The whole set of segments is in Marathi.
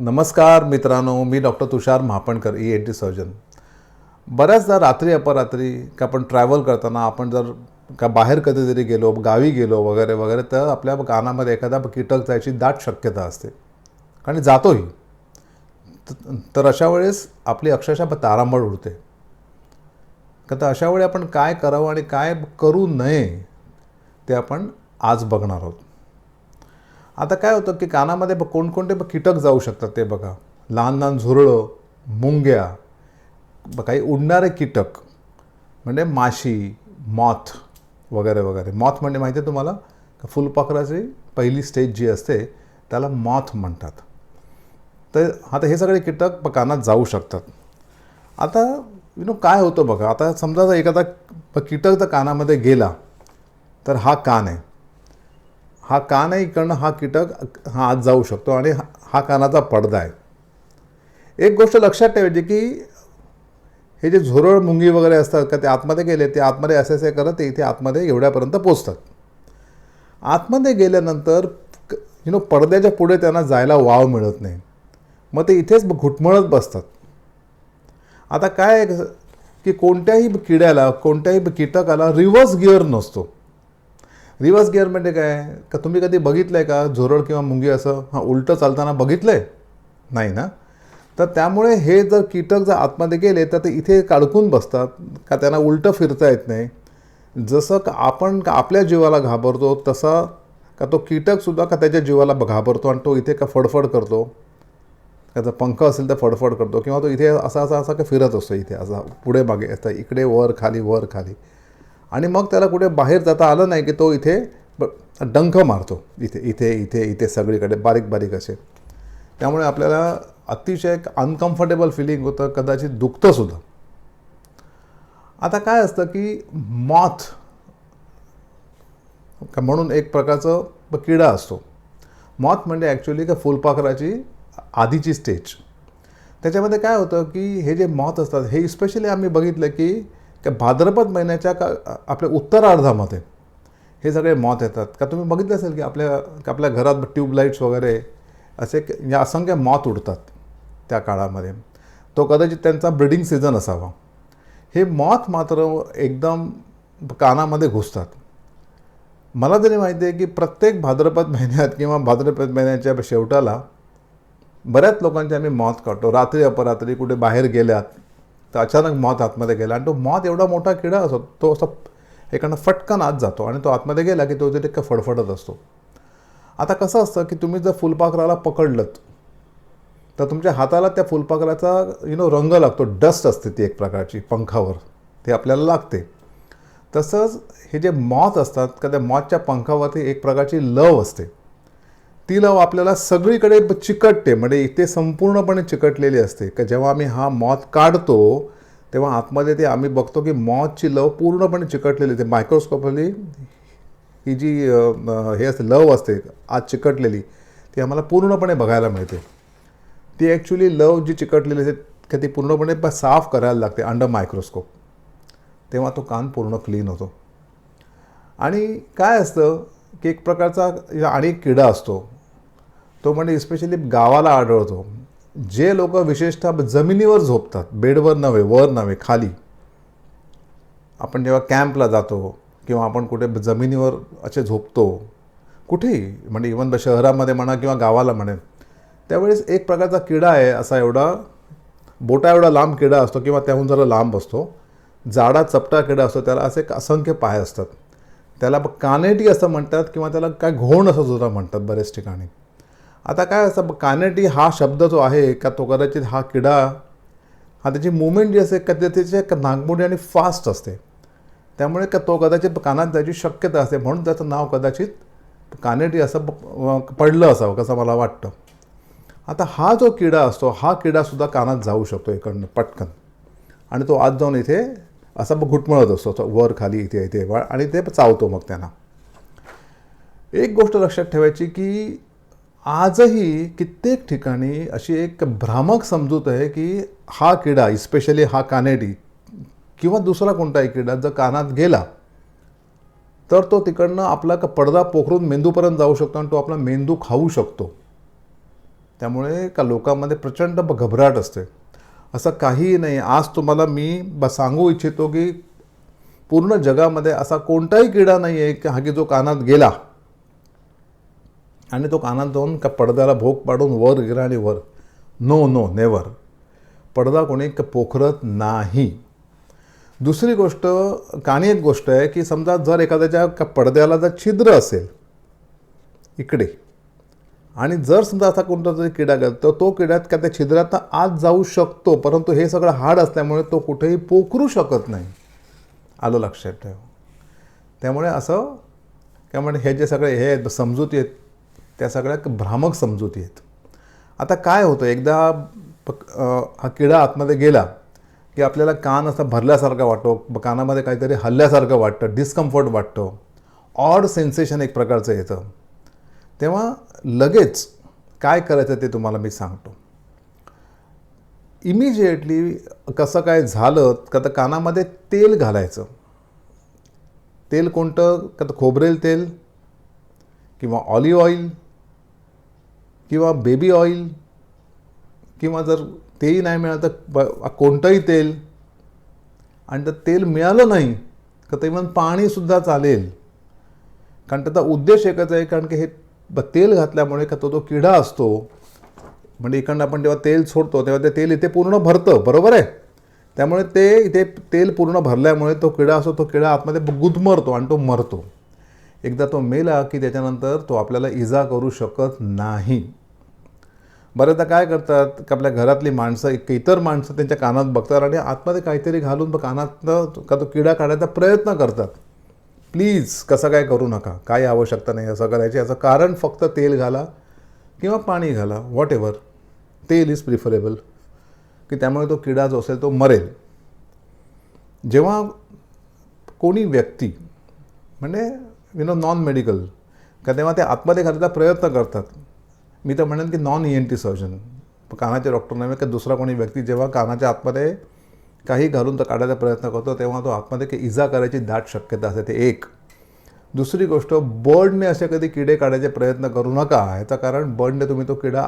नमस्कार मित्रांनो मी doctor Tushar Mahapankar E N T surgeon बऱ्याचदा रात्री अपरात्री का आपण ट्रॅव्हल करताना आपण जर का बाहेर कधीतरी गेलो गावी गेलो वगैरे वगैरे तर आपल्या कानामध्ये एखादा कीटक जायची दाट शक्यता असते. आणि जातोही. तर अशा वेळेस आपली अक्षरशः तारांबळ उडते. का तर अशा वेळी आपण काय करावं आणि काय करू नये ते आपण आज बघणार आहोत. आता काय होतं की कानामध्ये ब- कोणकोणते ब- कीटक जाऊ शकतात ते बघा. लहान लहान झुरळं मुंग्या ब- काही उडणारे कीटक म्हणजे माशी मॉथ वगैरे वगैरे. मॉथ म्हणजे माहिती आहे तुम्हाला? का फुलपाखराची पहिली स्टेज जी असते त्याला मॉथ म्हणतात. तर आता हे सगळे कीटक ब- कानात जाऊ शकतात. आता यु नो काय होतं बघा? आता समजा जर एखादा कीटक जर कानामध्ये गेला तर हा कान आहे. हा कान आहे इकडनं हा कीटक हा आत जाऊ शकतो आणि हा हा कानाचा पडदा आहे. एक गोष्ट लक्षात ठेवायची की हे जे झुरळ मुंगी वगैरे असतात का ते आतमध्ये गेले ते आतमध्ये असे असे करत ते इथे आतमध्ये एवढ्यापर्यंत पोचतात. आतमध्ये गेल्यानंतर यु नो पडद्याच्या पुढे त्यांना जायला वाव मिळत नाही. मग ते इथेच घुटमळत बसतात. आता काय आहे की कोणत्याही किड्याला कोणत्याही कीटकाला रिव्हर्स गिअर नसतो. रिव्हर्स गिअर म्हणजे काय? का तुम्ही कधी बघितलं आहे का? झोरळ किंवा मुंगी असं हां उलटं चालताना बघितलं आहे नाही ना? तर त्यामुळे हे जर कीटक जर आतमध्ये गेले तर ते इथे काडकून बसतात का त्यांना उलटं फिरता येत नाही. जसं का आपण का आपल्या जीवाला घाबरतो तसा का तो कीटकसुद्धा का त्याच्या जीवाला घाबरतो आणि तो इथे का फडफड करतो? त्याचा पंख असेल तर फडफड करतो किंवा तो इथे असा असा असा का फिरत असतो इथे असा पुढे मागे असता इकडे वर खाली वर खाली. आणि मग त्याला कुठे बाहेर जाता आलं नाही की तो इथे डंख मारतो. इथे इथे इथे इथे सगळीकडे बारीक बारीक असे. त्यामुळे आपल्याला अतिशय एक अनकम्फर्टेबल फिलिंग होतं कदाचित दुखतंसुद्धा आता काय असतं की मॉथ म्हणून एक प्रकारचं किडा असतो. मॉथ म्हणजे ॲक्च्युली का फुलपाखराची आधीची स्टेज त्याच्यामध्ये काय होतं की हे जे मॉथ असतात हे स्पेशली आम्ही बघितलं की त्या भाद्रपद महिन्याच्या का आपल्या उत्तरार्धामध्ये हे सगळे मॉथ येतात. का तुम्ही बघितलं असेल की आपल्या का आपल्या घरात ट्यूबलाईट्स वगैरे असे या असंख्य मॉथ उडतात त्या काळामध्ये. तो कदाचित त्यांचा ब्रिडिंग सीझन असावा. हे मॉथ मात्र एकदम कानामध्ये घुसतात. मला तरी माहिती आहे की प्रत्येक भाद्रपद महिन्यात किंवा भाद्रपद महिन्याच्या शेवटाला बऱ्याच लोकांचे आम्ही मॉथ काढतो. रात्री अपरात्री कुठे बाहेर गेल्यात तर अचानक मॉथ आतमध्ये गेला आणि तो मॉथ एवढा मोठा किडा असतो तो असा एकांना फटकन आत जातो आणि तो आतमध्ये गेला की तो तिथे फडफडत असतो. आता कसं असतं की तुम्ही जर फुलपाखराला पकडलं तर तुमच्या हाताला त्या फुलपाखराचा यु नो रंग लागतो डस्ट असते ती एक प्रकारची पंखावर. ते आपल्याला लागते. तसंच हे जे मॉथ असतात का त्या मॉथच्या पंखावरती एक प्रकारची लव असते. ती लव आपल्याला सगळीकडे चिकटते म्हणजे इथे संपूर्णपणे चिकटलेली असते. का जेव्हा आम्ही हा मॉथ काढतो तेव्हा आतमध्ये ते आम्ही बघतो की मॉथची लव पूर्णपणे चिकटलेली असते. मायक्रोस्कोपली ही जी हे असते लव असते आत चिकटलेली ती आम्हाला पूर्णपणे बघायला मिळते. ती ॲक्च्युली लव जी चिकटलेली असते का ती पूर्णपणे साफ करायला लागते अंडर मायक्रोस्कोप तेव्हा तो कान पूर्ण क्लीन होतो. आणि काय असतं की एक प्रकारचा आणि एक किडा असतो. तो म्हणजे स्पेशली गावाला आढळतो. जे लोक विशेषतः जमिनीवर झोपतात बेडवर नव्हे वर नव्हे खाली. आपण जेव्हा कॅम्पला जातो किंवा आपण कुठे जमिनीवर असे झोपतो कुठेही म्हणजे इवन शहरामध्ये म्हणा किंवा गावाला म्हणे त्यावेळेस एक प्रकारचा किडा आहे असा एवढा बोटा एवढा लांब किडा असतो किंवा त्याहून जरा लांब असतो. जाडा चपटा किडा असतो त्याला असे एक असंख्य पाय असतात. त्याला ब- कानेटी असं म्हणतात किंवा त्याला काय घोण असं सुद्धा म्हणतात बरेच ठिकाणी. आता काय असतं कानेटी हा शब्द जो आहे का तो कदाचित हा किडा हा त्याची मुवमेंट जी असते का त्याची नागमोडी आणि फास्ट असते. त्यामुळे का तो कदाचित कानात जायची शक्यता असते म्हणून त्याचं नाव कदाचित कानेटी असं पडलं असावं कसं मला वाटतं. आता हा जो किडा असतो हा किडासुद्धा कानात जाऊ शकतो इकडनं पटकन. आणि तो आत जाऊन इथे असा ब- घुटमळत असतो तो वर खाली इथे इथे आणि ते चावतो मग त्यांना. एक गोष्ट लक्षात ठेवायची की आजही कित्येक ठिकाणी अशी एक भ्रामक समजूत आहे की हा किडा स्पेशली हा कानेडी किंवा दुसरा कोणताही किडा जर कानात गेला तर तो तिकडनं आपला का पडदा पोखरून मेंदूपर्यंत जाऊ शकतो आणि तो आपला मेंदू खाऊ शकतो. त्यामुळे का लोकांमध्ये प्रचंड घबराट असते. असं काहीही नाही. आज तुम्हाला मी ब सांगू इच्छितो की पूर्ण जगामध्ये असा कोणताही किडा नाही आहे की हा की जो कानात गेला. आणि तो कानात जाऊन का पडद्याला भोग पाडून वर गेला आणि वर. नो नो नेवर पडदा कोणी का पोखरत नाही. दुसरी गोष्ट काणी एक गोष्ट आहे की समजा जर एखाद्याच्या का पडद्याला जर छिद्र असेल इकडे आणि जर समजा असा कोणता तरी किडा गेला तर तो किड्यात का त्या छिद्रात आत जाऊ शकतो परंतु हे सगळं हाड असल्यामुळे तो कुठेही पोखरू शकत नाही. आलं लक्षात ठेव. त्यामुळे असं काय म्हणजे हे जे सगळे हे आहेत येत आहेत त्या सगळ्या भ्रामक समजुती आहेत. आता काय होतं? एकदा हा किडा आतमध्ये गेला की आपल्याला कान असा भरल्यासारखा वाटतो कानामध्ये काहीतरी हल्ल्यासारखं वाटतं डिस्कम्फर्ट वाटतं ऑड सेन्सेशन एक प्रकारचं येतं. तेव्हा लगेच काय करायचं ते तुम्हाला मी सांगतो. इमिजिएटली कसं काय झालं? का तर कानामध्ये तेल घालायचं. तेल कोणतं? का तर खोबरेल तेल किंवा ऑलिव्ह ऑइल किंवा बेबी ऑइल किंवा जर तेही नाही मिळालं तर ब- कोणतंही तेल. आणि तर तेल मिळालं नाही तर तर इव्हन पाणीसुद्धा चालेल. कारण त्याचा उद्देश एकच आहे कारण की हे तेल घातल्यामुळे का तो तो किडा असतो म्हणजे इकडनं आपण जेव्हा तेल सोडतो तेव्हा ते तेल इथे पूर्ण भरतं बरोबर आहे? त्यामुळे ते इथे तेल पूर्ण भरल्यामुळे तो किडा असतो तो किडा आतमध्ये गुदमरतो आणि तो मरतो. एकदा तो मेला की त्याच्यानंतर तो आपल्याला इजा करू शकत नाही. बऱ्याचदा काय करतात की आपल्या घरातली माणसं एक इतर माणसं त्यांच्या कानात बघतात आणि आतमध्ये काहीतरी घालून कानातनं का तो किडा काढायचा प्रयत्न करतात. प्लीज कसं काय करू नका? काही आवश्यकता नाही असं करायची. याचं कारण फक्त तेल घाला किंवा पाणी घाला. व्हॉट एव्हर तेल इज प्रिफरेबल की त्यामुळे तो किडा जो असेल तो मरेल. जेव्हा कोणी व्यक्ती म्हणजे यु नो नॉन मेडिकल का तेव्हा ते आतमध्ये घालायचा प्रयत्न करतात. मी तर म्हणेन की non E N T surgeon कानाचे doctor नव्हे का दुसरा कोणी व्यक्ती जेव्हा कानाच्या आतमध्ये काही घालून तो काढायचा प्रयत्न करतो तेव्हा तो आतमध्ये काही इजा करायची दाट शक्यता असते ते एक. दुसरी गोष्ट बर्डने असे कधी किडे काढायचे प्रयत्न करू नका. ह्याचं कारण बर्डने तुम्ही तो किडा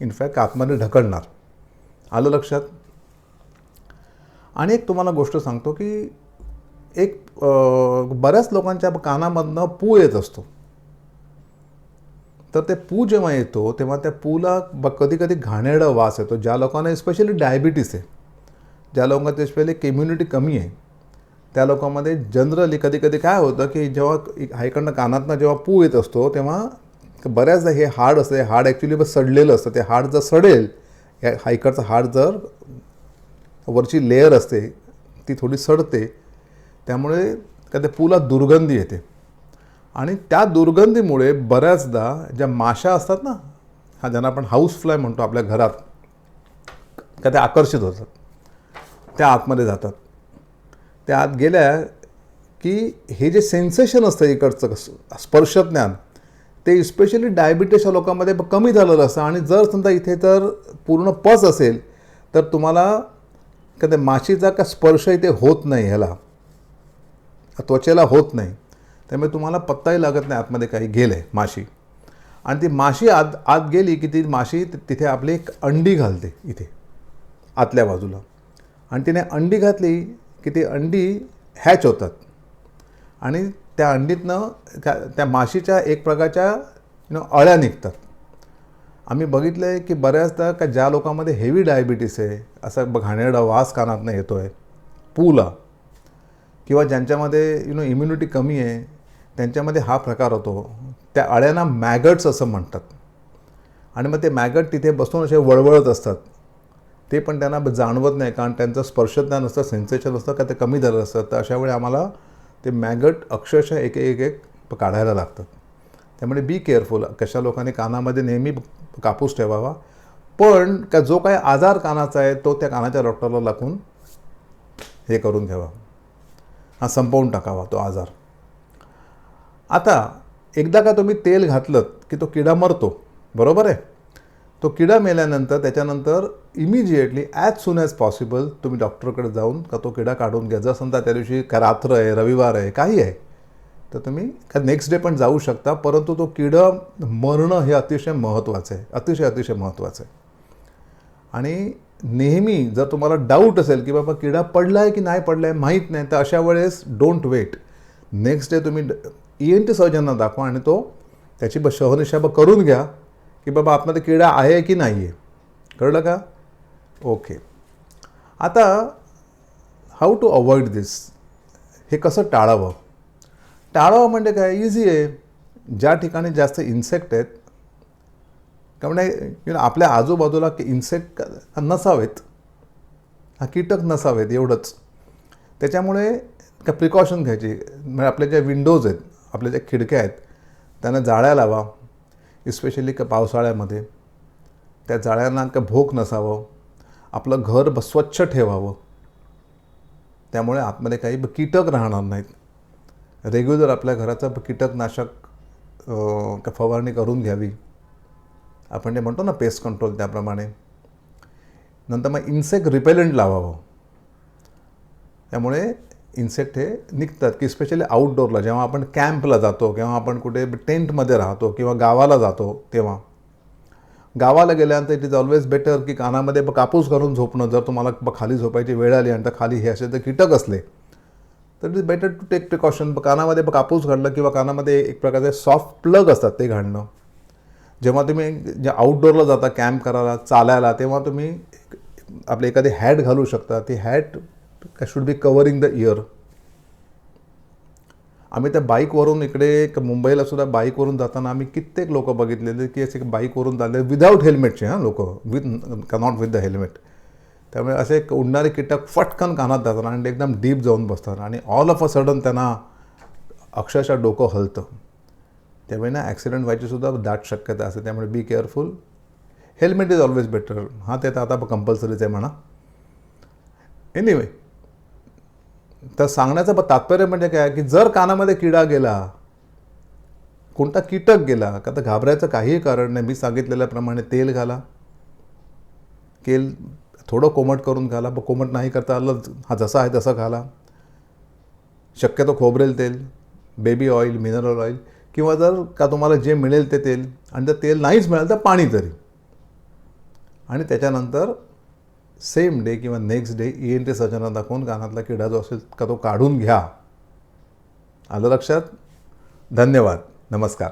इनफॅक्ट आतमध्ये ढकलणार. आलं लक्षात? आणि एक तुम्हाला गोष्ट सांगतो की एक बऱ्याच लोकांच्या कानामधनं पू येत असतो. तर ते पू जेव्हा येतो तेव्हा त्या पूला ब कधी कधी घाणेरडा वास येतो ज्या लोकांना स्पेशली डायबिटीस आहे. ज्या लोकांची स्पेशली इम्युनिटी कमी आहे. त्या लोकांमध्ये जनरली कधी कधी काय होतं की जेव्हा हायकडनं कानातनं जेव्हा पू येत असतो तेव्हा बऱ्याचदा हे हाड असतं हे हाड ॲक्च्युली सडलेलं असतं. ते हाड जर सडेल या हायकडचं हाड जर वरची लेअर असते ती थोडी सडते त्यामुळे का त्या पुला दुर्गंधी येते. आणि त्या दुर्गंधीमुळे बऱ्याचदा ज्या माशा असतात ना हा ज्यांना आपण हाऊस फ्लाय म्हणतो आपल्या घरात का त्या आकर्षित होतात. त्या आतमध्ये जातात. त्या आत गेल्या की हे जे सेन्सेशन असतं इकडचं स्पर्शज्ञान ते स्पेशली डायबिटीसच्या लोकांमध्ये ब- कमी झालेलं असतं. आणि जर समजा इथे तर पूर्ण पस असेल तर तुम्हाला का त्या माशीचा का स्पर्श इथे होत नाही ह्याला. त्वचेला होत नाही. त्यामुळे तुम्हाला पत्ताही लागत नाही आतमध्ये काही गेलं आहे माशी. आणि ती माशी आत आत गेली की ती माशी तिथे आपली एक अंडी घालते इथे आतल्या बाजूला. आणि तिने अंडी घातली की ती अंडी हॅच होतात. आणि त्या अंडीतनं त्या त्या माशीच्या एक प्रकारच्या यु नो अळ्या निघतात. आम्ही बघितलं आहे की बऱ्याचदा का ज्या लोकांमध्ये हेवी डायबिटीस आहे असा घाणेरडा वास कानातनं येतो आहे पूला किंवा ज्यांच्यामध्ये यु नो इम्युनिटी कमी आहे त्यांच्यामध्ये हा प्रकार होतो. त्या अळ्यांना मॅगट्स असं म्हणतात. आणि मग ते मॅगट तिथे बसून असे वळवळत असतात. ते पण त्यांना जाणवत नाही कारण त्यांचं स्पर्शज्ञान असतं सेन्सेशन असतं का ते कमी झालं असतं. तर अशा वेळी आम्हाला ते मॅगट अक्षरशः एक एक एक काढायला लागतात. त्यामुळे बी केअरफुल कशा लोकांनी कानामध्ये नेहमी कापूस ठेवावा. पण का जो काही आजार कानाचा आहे तो त्या कानाच्या डॉक्टरला लागून हे करून घ्यावा हा संपवून टाकावा तो आजार. आता एकदा का तुम्ही तेल घातलं की तो किडा मरतो बरोबर आहे? तो किडा मेल्यानंतर त्याच्यानंतर immediately as soon as possible तुम्ही डॉक्टरकडे जाऊन का तो किडा काढून घ्या. जर समजा त्या दिवशी का रात्र आहे रविवार आहे काही आहे तर तुम्ही का नेक्स्ट डे पण जाऊ शकता परंतु तो किडा मरणं हे अतिशय महत्त्वाचं आहे अतिशय अतिशय महत्त्वाचं आहे. आणि नेहमी जर तुम्हाला डाऊट असेल की बाबा किडा पडला आहे की नाही पडला आहे माहीत नाही तर अशा वेळेस डोंट वेट नेक्स्ट डे तुम्ही ई एन टी सर्जनना दाखवा आणि तो त्याची ब शहनिशाब करून घ्या की बाबा आतमध्ये किडा आहे की नाही आहे कळलं का? ओके आता हाऊ टू अवॉइड दिस हे कसं टाळावं? टाळावं म्हणजे काय? इझी आहे. ज्या ठिकाणी जास्त इन्सेक्ट आहेत का यु नो आपल्या आजूबाजूला इन्सेक्ट नसावेत. हा कीटक नसावेत एवढंच. त्याच्यामुळे का प्रिकॉशन घ्यायची. म्हणजे आपल्या ज्या विंडोज आहेत आपल्या ज्या खिडक्या आहेत त्यांना जाळ्या लावा. इस्पेशली का पावसाळ्यामध्ये. त्या जाळ्यांना का भोक नसावं. आपलं घर ब- स्वच्छ ठेवावं. त्यामुळे आतमध्ये काही ब- कीटक राहणार नाहीत. रेग्युलर आपल्या घराचं ब- कीटकनाशक का फवारणी करून घ्यावी. आपण जे म्हणतो ना पेस्ट कंट्रोल त्याप्रमाणे. नंतर मग इन्सेक्ट रिपेलंट लावावं. त्यामुळे इन्सेक्ट हे निघतात की स्पेशली आउटडोअरला जेव्हा आपण कॅम्पला जातो किंवा आपण कुठे टेंटमध्ये राहतो किंवा गावाला जातो तेव्हा. गावाला गेल्यानंतर इट इज ऑलवेज बेटर की कानामध्ये कापूस घालून झोपणं. जर तुम्हाला ब- खाली झोपायची वेळ आली आणि तर खाली हे असे जर कीटक असले तर it is better to take precaution कानामध्ये कापूस घालणं किंवा कानामध्ये एक प्रकारचे सॉफ्ट प्लग असतात ते घालणं. जेव्हा तुम्ही जे आउटडोअरला जाता कॅम्प करायला चालायला तेव्हा तुम्ही आपले एखादी हॅट घालू शकता. ती hat should be covering the ear आम्ही त्या बाईकवरून इकडे मुंबईला सुद्धा बाईकवरून जाताना आम्ही कित्येक लोक बघितलेले की असे बाईकवरून चालले विदाऊट हेल्मेटचे हां लोक. With not with the helmet त्यामुळे असे एक उडणारे कीटक फटकन कानात जातात आणि एकदम डीप जाऊन बसतात. आणि ऑल ऑफ अ सडन त्यांना अक्षरशः डोकं हलतं. त्यामुळे ना ॲक्सिडेंट व्हायची सुद्धा दाट शक्यता असते. त्यामुळे be careful helmet is always better हां ते तर आता कंपल्सरीच आहे म्हणा. एनिवे तर सांगण्याचं तात्पर्य म्हणजे काय की जर कानामध्ये किडा गेला कोणता कीटक गेला का तर घाबरायचं काहीही कारण नाही. मी सांगितलेल्याप्रमाणे तेल घाला. तेल थोडं कोमट करून घाला. पण कोमट नाही करता आलं हा जसा आहे तसा घाला. शक्यतो खोबरेल तेल बेबी ऑइल मिनरल ऑइल किंवा जर का तुम्हाला जे मिळेल ते तेल आणि जर तेल नाहीच मिळालं तर पाणी तरी. आणि त्याच्यानंतर सेम डे किंवा next day E N T सर्जनला दाखवून कानातला किडा जो असेल का तो काढून घ्या. आलं लक्षात? धन्यवाद. नमस्कार.